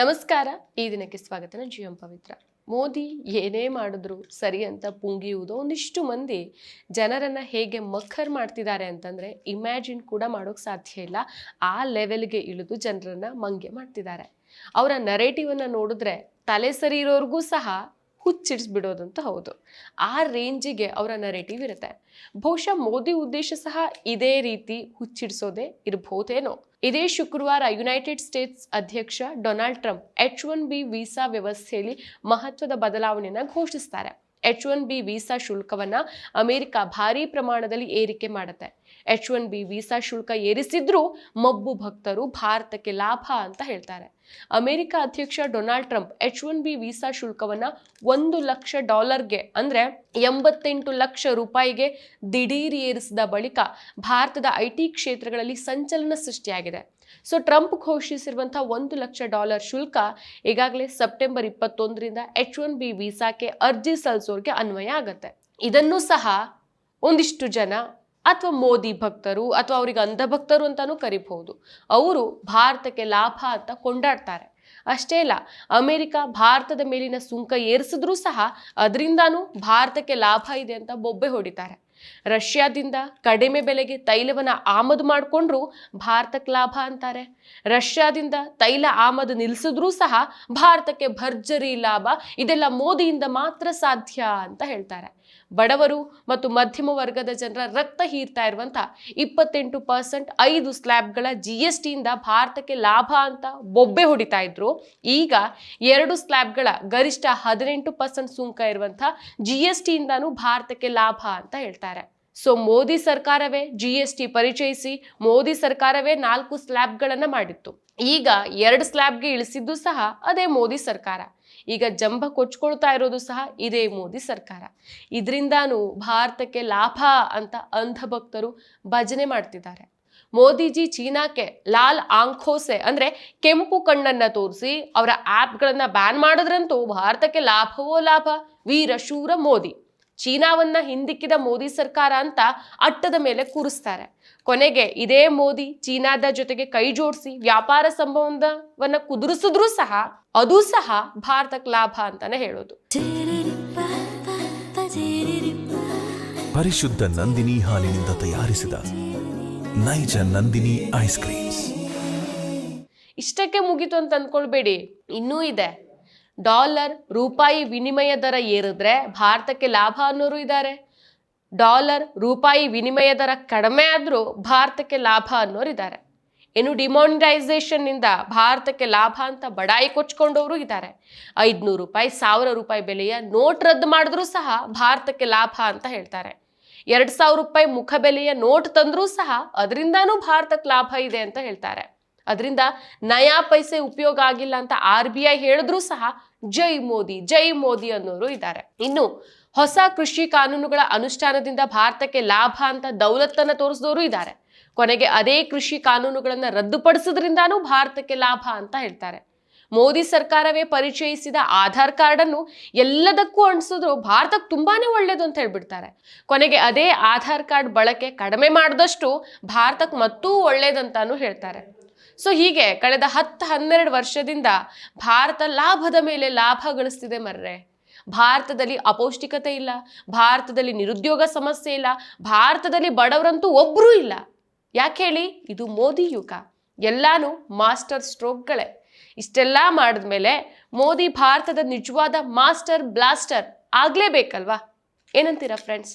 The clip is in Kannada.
ನಮಸ್ಕಾರ. ಈ ದಿನಕ್ಕೆ ಸ್ವಾಗತ ನಾನು ಜಿ ಎಂ ಪವಿತ್ರ. ಮೋದಿ ಏನೇ ಮಾಡಿದ್ರು ಸರಿ ಅಂತ ಪುಂಗಿಯುವುದು ಒಂದಿಷ್ಟು ಮಂದಿ. ಜನರನ್ನ ಹೇಗೆ ಮಖರ್ ಮಾಡ್ತಿದ್ದಾರೆ ಅಂತಂದ್ರೆ ಇಮ್ಯಾಜಿನ್ ಕೂಡ ಮಾಡೋಕ್ ಸಾಧ್ಯ ಇಲ್ಲ. ಆ ಲೆವೆಲ್ಗೆ ಇಳಿದು ಜನರನ್ನ ಮಂಗೆ ಮಾಡ್ತಿದ್ದಾರೆ. ಅವರ ನರೇಟಿವನ್ನು ನೋಡಿದ್ರೆ ತಲೆ ಸರಿ ಇರೋರಿಗೂ ಸಹ ಹುಚ್ಚಿಡಿಸ್ಬಿಡೋದಂತ ಹೌದು. ಆ ರೇಂಜಿಗೆ ಅವರ ನರೇಟಿವ್ ಇರುತ್ತೆ. ಬಹುಶಃ ಮೋದಿ ಉದ್ದೇಶ ಸಹ ಇದೇ ರೀತಿ ಹುಚ್ಚಿಡಿಸೋದೇ ಇರಬಹುದೇನೋ ಇದೇ ಶುಕ್ರವಾರ ಯುನೈಟೆಡ್ ಸ್ಟೇಟ್ಸ್ ಅಧ್ಯಕ್ಷ Donald Trump H one B visa ವ್ಯವಸ್ಥೆಯಲ್ಲಿ ಮಹತ್ವದ ಬದಲಾವಣೆಯನ್ನು ಘೋಷಿಸ್ತಾರೆ. ಎಚ್ ಒನ್ ಬಿ ವೀಸಾ ಶುಲ್ಕವನ್ನ ಅಮೆರಿಕ ಭಾರೀ ಪ್ರಮಾಣದಲ್ಲಿ ಏರಿಕೆ ಮಾಡುತ್ತೆ. ಎಚ್ ಒನ್ ಬಿ ವೀಸಾ ಶುಲ್ಕ ಏರಿಸಿದ್ರೂ ಮಬ್ಬು ಭಕ್ತರು ಭಾರತಕ್ಕೆ ಲಾಭ ಅಂತ ಹೇಳ್ತಾರೆ. ಅಮೆರಿಕ ಅಧ್ಯಕ್ಷ Donald Trump H one B visa ಶುಲ್ಕವನ್ನ ಒಂದು ಲಕ್ಷ ಡಾಲರ್ಗೆ ಅಂದ್ರೆ ಎಂಬತ್ತೆಂಟು ಲಕ್ಷ ರೂಪಾಯಿಗೆ ದಿಢೀರ್ ಏರಿಸಿದ ಬಳಿಕ ಭಾರತದ ಐ ಟಿ ಕ್ಷೇತ್ರಗಳಲ್ಲಿ ಸಂಚಲನ ಸೃಷ್ಟಿಯಾಗಿದೆ. ಸೊ ಟ್ರಂಪ್ ಘೋಷಿಸಿರುವಂತಹ ಒಂದು ಲಕ್ಷ ಡಾಲರ್ ಶುಲ್ಕ ಈಗಾಗಲೇ ಸೆಪ್ಟೆಂಬರ್ ಇಪ್ಪತ್ತೊಂದರಿಂದ ಎಚ್ ಒನ್ ಬಿ ವೀಸಾಕ್ಕೆ ಅರ್ಜಿ ಸಲ್ಲಿಸೋರಿಗೆ ಅನ್ವಯ ಆಗುತ್ತೆ. ಇದನ್ನು ಸಹ ಒಂದಿಷ್ಟು ಜನ ಅಥವಾ ಮೋದಿ ಭಕ್ತರು ಅಥವಾ ಅವರಿಗೆ ಅಂಧಭಕ್ತರು ಅಂತಾನೂ ಕರಿಬಹುದು. ಅವರು ಭಾರತಕ್ಕೆ ಲಾಭ ಅಂತ ಕೊಂಡಾಡ್ತಾರೆ. ಅಷ್ಟೇ ಅಲ್ಲ, ಅಮೆರಿಕ ಭಾರತದ ಮೇಲಿನ ಸುಂಕ ಏರಿಸಿದ್ರೂ ಸಹ ಅದರಿಂದಾನೂ ಭಾರತಕ್ಕೆ ಲಾಭ ಇದೆ ಅಂತ ಬೊಬ್ಬೆ ಹೊಡಿತಾರೆ. ರಷ್ಯಾದಿಂದ ಕಡಿಮೆ ಬೆಲೆಗೆ ತೈಲವನ್ನ ಆಮದು ಮಾಡಿಕೊಂಡ್ರು ಭಾರತಕ್ಕೆ ಲಾಭ ಅಂತಾರೆ. ರಷ್ಯಾದಿಂದ ತೈಲ ಆಮದು ನಿಲ್ಲಿಸಿದ್ರೂ ಸಹ ಭಾರತಕ್ಕೆ ಭರ್ಜರಿ ಲಾಭ, ಇದೆಲ್ಲ ಮೋದಿಯಿಂದ ಮಾತ್ರ ಸಾಧ್ಯ ಅಂತ ಹೇಳ್ತಾರೆ. ಬಡವರು ಮತ್ತು ಮಧ್ಯಮ ವರ್ಗದ ಜನರ ರಕ್ತ ಹೀರ್ತಾ ಇರುವಂತ ಇಪ್ಪತ್ತೆಂಟು ಪರ್ಸೆಂಟ್ ಐದು ಸ್ಲ್ಯಾಬ್ಗಳ ಜಿ ಎಸ್ ಟಿಯಿಂದ ಭಾರತಕ್ಕೆ ಲಾಭ ಅಂತ ಬೊಬ್ಬೆ ಹೊಡಿತಾ ಇದ್ರು. ಈಗ ಎರಡು ಸ್ಲ್ಯಾಬ್ಗಳ ಗರಿಷ್ಠ ಹದಿನೆಂಟು ಪರ್ಸೆಂಟ್ ಸುಂಕ ಇರುವಂತ ಜಿ ಎಸ್ ಟಿಯಿಂದಾನು ಭಾರತಕ್ಕೆ ಲಾಭ ಅಂತ ಹೇಳ್ತಾರೆ. ಸೊ ಮೋದಿ ಸರ್ಕಾರವೇ ಜಿ ಎಸ್ ಟಿ ಪರಿಚಯಿಸಿ ಮೋದಿ ಸರ್ಕಾರವೇ ನಾಲ್ಕು ಸ್ಲ್ಯಾಬ್ಗಳನ್ನು ಮಾಡಿತ್ತು. ಈಗ ಎರಡು ಸ್ಲ್ಯಾಬ್ಗೆ ಇಳಿಸಿದ್ದು ಸಹ ಅದೇ ಮೋದಿ ಸರ್ಕಾರ. ಈಗ ಜಂಬ ಕೊಚ್ಕೊಳ್ತಾ ಇರೋದು ಸಹ ಇದೇ ಮೋದಿ ಸರ್ಕಾರ. ಇದರಿಂದಾನು ಭಾರತಕ್ಕೆ ಲಾಭ ಅಂತ ಅಂಧಭಕ್ತರು ಭಜನೆ ಮಾಡ್ತಿದ್ದಾರೆ. ಮೋದಿಜಿ ಚೀನಾಕ್ಕೆ ಲಾಲ್ ಆಂಖೋಸೆ ಅಂದ್ರೆ ಕೆಂಪು ಕಣ್ಣನ್ನ ತೋರಿಸಿ ಅವರ ಆ್ಯಪ್ಗಳನ್ನು ಬ್ಯಾನ್ ಮಾಡಿದ್ರಂತೂ ಭಾರತಕ್ಕೆ ಲಾಭವೋ ಲಾಭ? ವೀರಶೂರ ಮೋದಿ. ಚೀನಾವನ್ನ ಹಿಂದಿಕ್ಕಿದ ಮೋದಿ ಸರ್ಕಾರ ಅಂತ ಅಟ್ಟದ ಮೇಲೆ ಕೂರಿಸ್ತಾರೆ. ಕೊನೆಗೆ ಇದೇ ಮೋದಿ ಚೀನಾದ ಜೊತೆಗೆ ಕೈ ಜೋಡಿಸಿ ವ್ಯಾಪಾರ ಸಂಬಂಧವನ್ನ ಕುದುರಿಸಿದ್ರೂ ಸಹ ಅದು ಸಹ ಭಾರತಕ್ಕೆ ಲಾಭ ಅಂತಾನೆ ಹೇಳೋದು. ಪರಿಶುದ್ಧ ನಂದಿನಿ ಹಾಲಿನಿಂದ ತಯಾರಿಸಿದ ನೈಜ ನಂದಿನಿ ಐಸ್ ಕ್ರೀಮ್ ಇಷ್ಟಕ್ಕೆ ಮುಗೀತು ಅಂತ ಅಂದ್ಕೊಳ್ಬೇಡಿ. ಇನ್ನೂ ಇದೆ. ಡಾಲರ್ ರೂಪಾಯಿ ವಿನಿಮಯ ದರ ಏರಿದ್ರೆ ಭಾರತಕ್ಕೆ ಲಾಭ ಅನ್ನೋರು ಇದ್ದಾರೆ. ಡಾಲರ್ ರೂಪಾಯಿ ವಿನಿಮಯ ದರ ಕಡಿಮೆ ಆದರೂ ಭಾರತಕ್ಕೆ ಲಾಭ ಅನ್ನೋರು ಇದ್ದಾರೆ. ಏನು ಡಿಮಾನಿಟೈಸೇಷನ್ನಿಂದ ಭಾರತಕ್ಕೆ ಲಾಭ ಅಂತ ಬಡಾಯಿ ಕೊಚ್ಕೊಂಡವರು ಇದ್ದಾರೆ. ಐದುನೂರು ರೂಪಾಯಿ, ಸಾವಿರ ರೂಪಾಯಿ ಬೆಲೆಯ ನೋಟ್ ರದ್ದು ಮಾಡಿದ್ರೂ ಸಹ ಭಾರತಕ್ಕೆ ಲಾಭ ಅಂತ ಹೇಳ್ತಾರೆ. ಎರಡು ಸಾವಿರ ರೂಪಾಯಿ ಮುಖಬೆಲೆಯ ನೋಟ್ ತಂದರೂ ಸಹ ಅದರಿಂದಾನೂ ಭಾರತಕ್ಕೆ ಲಾಭ ಇದೆ ಅಂತ ಹೇಳ್ತಾರೆ. ಅದರಿಂದ ನಯಾ ಪೈಸೆ ಉಪಯೋಗ ಆಗಿಲ್ಲ ಅಂತ ಆರ್ ಬಿ ಐ ಹೇಳಿದ್ರೂ ಸಹ ಜೈ ಮೋದಿ ಜೈ ಮೋದಿ ಅನ್ನೋರು ಇದ್ದಾರೆ. ಇನ್ನು ಹೊಸ ಕೃಷಿ ಕಾನೂನುಗಳ ಅನುಷ್ಠಾನದಿಂದ ಭಾರತಕ್ಕೆ ಲಾಭ ಅಂತ ದೌಲತ್ತನ್ನು ತೋರಿಸಿದವರು ಇದ್ದಾರೆ. ಕೊನೆಗೆ ಅದೇ ಕೃಷಿ ಕಾನೂನುಗಳನ್ನು ರದ್ದುಪಡಿಸೋದ್ರಿಂದಾನೂ ಭಾರತಕ್ಕೆ ಲಾಭ ಅಂತ ಹೇಳ್ತಾರೆ. ಮೋದಿ ಸರ್ಕಾರವೇ ಪರಿಚಯಿಸಿದ ಆಧಾರ್ ಕಾರ್ಡ್ ಅನ್ನು ಎಲ್ಲದಕ್ಕೂ ಅಣಿಸಿದ್ರು ಭಾರತಕ್ಕೆ ತುಂಬಾನೇ ಒಳ್ಳೇದು ಅಂತ ಹೇಳ್ಬಿಡ್ತಾರೆ. ಕೊನೆಗೆ ಅದೇ ಆಧಾರ್ ಕಾರ್ಡ್ ಬಳಕೆ ಕಡಿಮೆ ಮಾಡಿದಷ್ಟು ಭಾರತಕ್ಕೆ ಮತ್ತೂ ಒಳ್ಳೇದಂತಾನು ಹೇಳ್ತಾರೆ. ಸೊ ಹೀಗೆ ಕಳೆದ ಹತ್ತು ಹನ್ನೆರಡು ವರ್ಷದಿಂದ ಭಾರತ ಲಾಭದ ಮೇಲೆ ಲಾಭ ಗಳಿಸ್ತಿದೆ ಮರ್ರೆ. ಭಾರತದಲ್ಲಿ ಅಪೌಷ್ಟಿಕತೆ ಇಲ್ಲ, ಭಾರತದಲ್ಲಿ ನಿರುದ್ಯೋಗ ಸಮಸ್ಯೆ ಇಲ್ಲ, ಭಾರತದಲ್ಲಿ ಬಡವರಂತೂ ಒಬ್ಬರೂ ಇಲ್ಲ. ಯಾಕೆ ಹೇಳಿ? ಇದು ಮೋದಿ ಯುಗ. ಎಲ್ಲಾನು ಮಾಸ್ಟರ್ ಸ್ಟ್ರೋಕ್ಗಳೇ. ಇಷ್ಟೆಲ್ಲ ಮಾಡಿದ್ಮೇಲೆ ಮೋದಿ ಭಾರತದ ನಿಜವಾದ ಮಾಸ್ಟರ್ ಬ್ಲಾಸ್ಟರ್ ಆಗಲೇಬೇಕಲ್ವಾ? ಏನಂತೀರಾ ಫ್ರೆಂಡ್ಸ್